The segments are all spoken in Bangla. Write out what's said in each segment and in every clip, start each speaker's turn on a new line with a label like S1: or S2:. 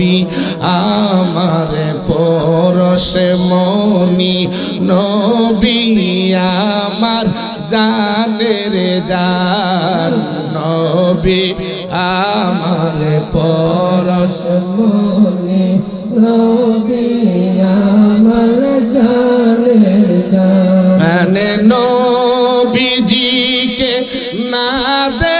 S1: নবী আমার পরশে মনি নবী, আমার জানের জান নবী। আমার পরশ
S2: মনে নবী, আমার জানের জান
S1: মানে নবীজিকে না দেখিলে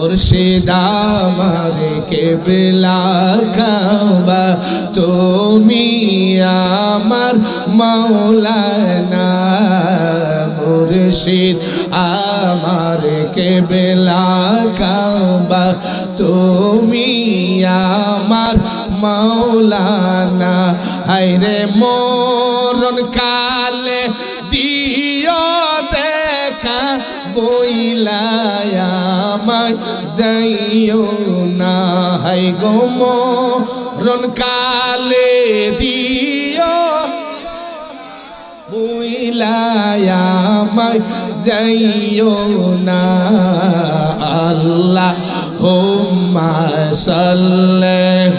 S1: মুর্শিদ আমার কেবলা কাবা, তুমি আমার মাওলানা। মুর্শিদ আমার কেবলা কাবা, তুমি আমার মাওলানা। হাইরে মরণ কালে যাইও না হাই গো মরণ কালে দিও। বুইলায়ামায় যাইও না আল্লাহ হোম্মা সাল্লাল্লাহু